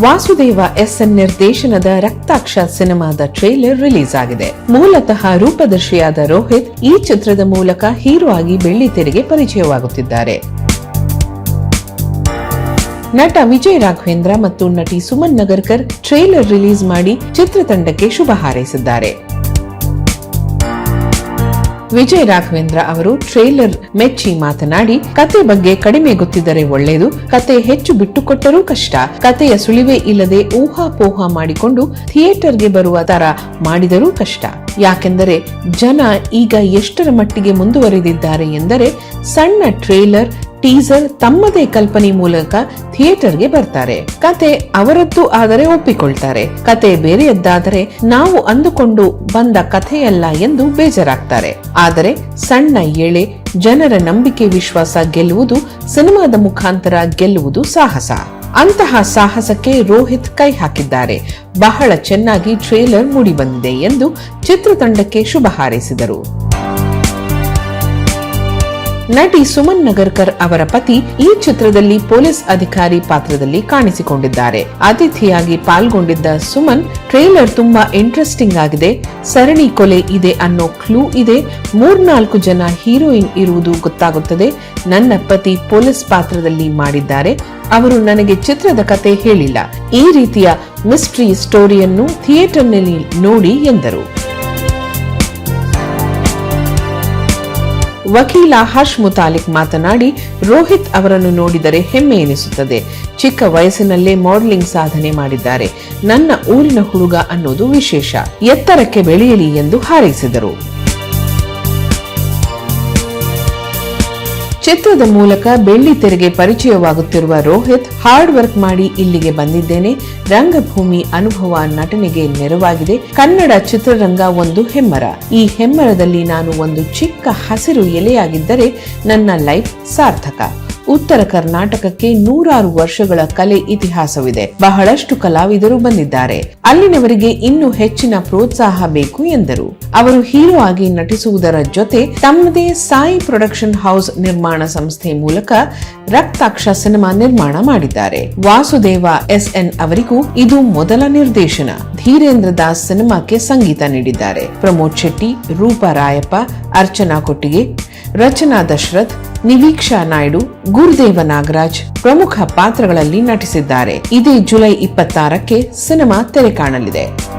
Vasudeva S N ನಿರ್ದೇಶನದ ರಕ್ತಾಕ್ಷ ಸಿನಿಮಾದ trailer release ಆಗಿದೆ ಮೂಲತಃ ರೂಪದರ್ಶಿಯಾದ ರೋಹಿತ್ ಈ ಚಿತ್ರದ ಮೂಲಕ ಹೀರೋ ಆಗಿ ಬೆಳ್ಳಿತೆರೆಗೆ ಪರಿಚಯವಾಗುತ್ತಿದ್ದಾರೆ. ನಟ ವಿಜಯ್ ರಾಘವೇಂದ್ರ ಮತ್ತು ನಟಿ ಸುಮನ್ ನಗರ್ಕರ್ ಟ್ರೇಲರ್ ರಿಲೀಸ್ ಮಾಡಿ ಚಿತ್ರತಂಡಕ್ಕೆ ಶುಭ ಹಾರೈಸಿದ್ದಾರೆ. ವಿಜಯ್ ರಾಘವೇಂದ್ರ ಅವರು ಟ್ರೇಲರ್ ಮೆಚ್ಚಿ ಮಾತನಾಡಿ, ಕತೆ ಬಗ್ಗೆ ಕಡಿಮೆ ಗೊತ್ತಿದ್ದರೆ ಒಳ್ಳೆಯದು, ಕತೆ ಹೆಚ್ಚು ಬಿಟ್ಟುಕೊಟ್ಟರೂ ಕಷ್ಟ. ಕತೆಯ ಸುಳಿವೇ ಇಲ್ಲದೆ ಊಹಾಪೋಹ ಮಾಡಿಕೊಂಡು ಥಿಯೇಟರ್ಗೆ ಬರುವ ತರ ಮಾಡಿದರೂ ಕಷ್ಟ. ಯಾಕೆಂದರೆ ಜನ ಈಗ ಎಷ್ಟರ ಮಟ್ಟಿಗೆ ಮುಂದುವರೆದಿದ್ದಾರೆ ಎಂದರೆ, ಸಣ್ಣ ಟ್ರೇಲರ್ ಟೀಸರ್ ತಮ್ಮದೇ ಕಲ್ಪನೆ ಮೂಲಕ ಥಿಯೇಟರ್ಗೆ ಬರ್ತಾರೆ. ಕತೆ ಅವರದ್ದು ಆದರೆ ಒಪ್ಪಿಕೊಳ್ತಾರೆ. ಕತೆ ಬೇರೆಯದ್ದಾದರೆ ನಾವು ಅಂದುಕೊಂಡು ಬಂದ ಕಥೆಯಲ್ಲ ಎಂದು ಬೇಜಾರಾಗ್ತಾರೆ. ಆದರೆ ಸಣ್ಣ ಎಳೆ, ಜನರ ನಂಬಿಕೆ ವಿಶ್ವಾಸ ಗೆಲ್ಲುವುದು, ಸಿನಿಮಾದ ಮುಖಾಂತರ ಗೆಲ್ಲುವುದು ಸಾಹಸ. ಅಂತಹ ಸಾಹಸಕ್ಕೆ ರೋಹಿತ್ ಕೈ ಹಾಕಿದ್ದಾರೆ. ಬಹಳ ಚೆನ್ನಾಗಿ ಟ್ರೇಲರ್ ಮೂಡಿಬಂದಿದೆ ಎಂದು ಚಿತ್ರತಂಡಕ್ಕೆ ಶುಭ ಹಾರೈಸಿದರು. ನಟಿ ಸುಮನ್ ನಗರ್ಕರ್ ಅವರ ಪತಿ ಈ ಚಿತ್ರದಲ್ಲಿ ಪೊಲೀಸ್ ಅಧಿಕಾರಿ ಪಾತ್ರದಲ್ಲಿ ಕಾಣಿಸಿಕೊಂಡಿದ್ದಾರೆ. ಅತಿಥಿಯಾಗಿ ಪಾಲ್ಗೊಂಡಿದ್ದ ಸುಮನ್, ಟ್ರೇಲರ್ ತುಂಬಾ ಇಂಟ್ರೆಸ್ಟಿಂಗ್ ಆಗಿದೆ, ಸರಣಿ ಕೊಲೆ ಇದೆ ಅನ್ನೋ ಕ್ಲೂ ಇದೆ, ಮೂರ್ನಾಲ್ಕು ಜನ ಹೀರೋಯಿನ್ ಇರುವುದು ಗೊತ್ತಾಗುತ್ತದೆ, ನನ್ನ ಪತಿ ಪೊಲೀಸ್ ಪಾತ್ರದಲ್ಲಿ ಮಾಡಿದ್ದಾರೆ, ಅವರು ನನಗೆ ಚಿತ್ರದ ಕತೆ ಹೇಳಿಲ್ಲ, ಈ ರೀತಿಯ ಮಿಸ್ಟ್ರಿ ಸ್ಟೋರಿಯನ್ನು ಥಿಯೇಟರ್ನಲ್ಲಿ ನೋಡಿ ಎಂದರು. ವಕೀಲ ಹರ್ಷ್ ಮುತಾಲಿಕ್ ಮಾತನಾಡಿ, ರೋಹಿತ್ ಅವರನ್ನು ನೋಡಿದರೆ ಹೆಮ್ಮೆ ಎನಿಸುತ್ತದೆ. ಚಿಕ್ಕ ವಯಸ್ಸಿನಲ್ಲೇ ಮಾಡೆಲಿಂಗ್ ಸಾಧನೆ ಮಾಡಿದ್ದಾರೆ. ನನ್ನ ಊರಿನ ಹುಡುಗ ಅನ್ನೋದು ವಿಶೇಷ. ಎತ್ತರಕ್ಕೆ ಬೆಳೆಯಲಿ ಎಂದು ಹಾರೈಸಿದರು. ಚಿತ್ರದ ಮೂಲಕ ಬೆಳ್ಳಿ ತೆರೆಗೆ ಪರಿಚಯವಾಗುತ್ತಿರುವ ರೋಹಿತ್ ಹಾರ್ಡ್ ವರ್ಕ್ ಮಾಡಿ ಇಲ್ಲಿಗೆ ಬಂದಿದ್ದೇನೆ. ರಂಗಭೂಮಿ ಅನುಭವ ನಟನೆಗೆ ನೆರವಾಗಿದೆ. ಕನ್ನಡ ಚಿತ್ರರಂಗ ಒಂದು ಹೆಮ್ಮರ. ಈ ಹೆಮ್ಮರದಲ್ಲಿ ನಾನು ಒಂದು ಚಿಕ್ಕ ಹಸಿರು ಎಲೆಯಾಗಿದ್ದರೆ ನನ್ನ ಲೈಫ್ ಸಾರ್ಥಕ. ಉತ್ತರ ಕರ್ನಾಟಕಕ್ಕೆ ನೂರಾರು ವರ್ಷಗಳ ಕಲೆ ಇತಿಹಾಸವಿದೆ. ಬಹಳಷ್ಟು ಕಲಾವಿದರು ಬಂದಿದ್ದಾರೆ. ಅಲ್ಲಿನವರಿಗೆ ಇನ್ನೂ ಹೆಚ್ಚಿನ ಪ್ರೋತ್ಸಾಹ ಬೇಕು ಎಂದರು. ಅವರು ಹೀರೋ ಆಗಿ ನಟಿಸುವುದರ ಜೊತೆ ತಮ್ಮದೇ ಸಾಯಿ ಪ್ರೊಡಕ್ಷನ್ ಹೌಸ್ ನಿರ್ಮಾಣ ಸಂಸ್ಥೆ ಮೂಲಕ ರಕ್ತಾಕ್ಷ ಸಿನಿಮಾ ನಿರ್ಮಾಣ ಮಾಡಿದ್ದಾರೆ. ವಾಸುದೇವ ಎಸ್ ಎನ್ ಅವರಿಗೂ ಇದು ಮೊದಲ ನಿರ್ದೇಶನ. ಧೀರೇಂದ್ರ ದಾಸ್ ಸಿನಿಮಾಕ್ಕೆ ಸಂಗೀತ ನೀಡಿದ್ದಾರೆ. ಪ್ರಮೋದ್ ಶೆಟ್ಟಿ, ರೂಪಾ ರಾಯಪ್ಪ, ಅರ್ಚನಾ ಕೊಟ್ಟಿಗೆ, ರಚನಾ ದಶರಥ್ ನಿವೀಕ್ಷಾ ನಾಯ್ಡು ಗುರುದೇವ ನಾಗರಾಜ್ ಪ್ರಮುಖ ಪಾತ್ರಗಳಲ್ಲಿ ನಟಿಸಿದ್ದಾರೆ. ಇದೇ ಜುಲೈ ಇಪ್ಪತ್ತಾರಕ್ಕೆ ಸಿನಿಮಾ ತೆರೆ ಕಾಣಲಿದೆ.